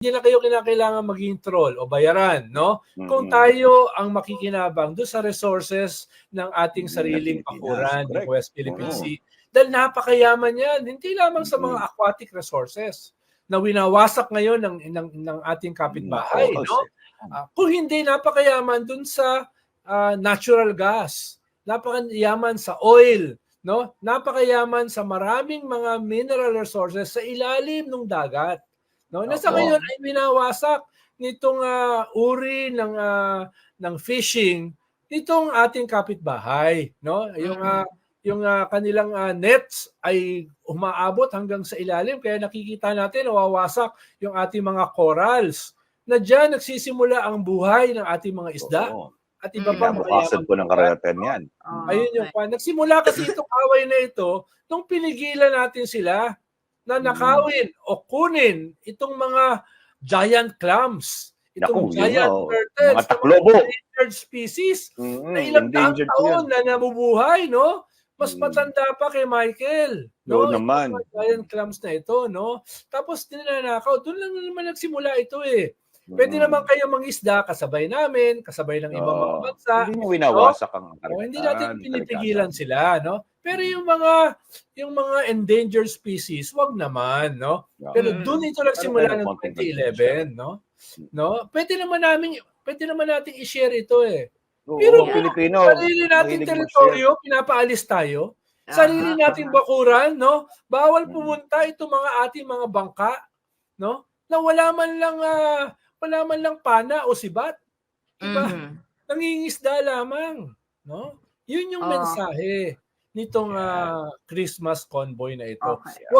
hindi na kayo kinakailangan maging troll o bayaran, no? Kung Mm-mm. tayo ang makikinabang doon sa resources ng ating sariling pakuran, ng West Philippine Oo. Sea. Dahil napakayaman yan, hindi lamang sa mga aquatic resources na winawasak ngayon ng, ng, ng ating kapitbahay, Nako, no? Ah, kung hindi, napakayaman dun sa ah, natural gas, napakayaman sa oil, no? Napakayaman sa maraming mga mineral resources sa ilalim ng dagat. No? Na sa Opo. ngayon ay minawasak nitong ah, uri ng ah, ng fishing nitong ating kapitbahay, no? Yung ah, yung ah, kanilang ah, nets ay umaabot hanggang sa ilalim kaya nakikita natin nawawasak yung ating mga corals na diyan nagsisimula ang buhay ng ating mga isda Oo. at iba Mm. pang Kinabukasan po ng karayatan yan. Oh, Ayun yung kwan. Nagsimula kasi itong away na ito nung pinigilan natin sila na nakawin o kunin itong mga giant clams, itong Naku, yun giant na, oh. turtles, Mga taklobo. endangered species Mm, na ilang endangered taon yan. na nabubuhay, no? Mas Mm. matanda pa kay Michael. Oo No, naman. Giant clams na ito, no? Tapos tinanakaw. Doon lang naman nagsimula ito eh. Pwede Mm. naman kayo mangisda kasabay namin, kasabay ng ibang mga bansa. Hindi niya winawasak ang karagatan. Oh, hindi natin pinipigilan sila, no? Pero yung mga yung mga endangered species, wag naman, no? Yeah. Pero Mm. doon ito nagsimula ng konting 2011, no? No? Pwede naman namin pwede naman nating i-share ito eh. Oo, Pero ang Pilipino. Sarili nating mahilig teritoryo, pinapaalis tayo. Sarili nating bakuran, no? Bawal Mm. pumunta itong mga ating mga bangka, no? Na wala man lang ah, wala man lang pana o sibat. Diba? Mhm. nangingisda lamang, no? Yun yung Oo. mensahe nitong ah, Christmas convoy na ito. Okay. Wag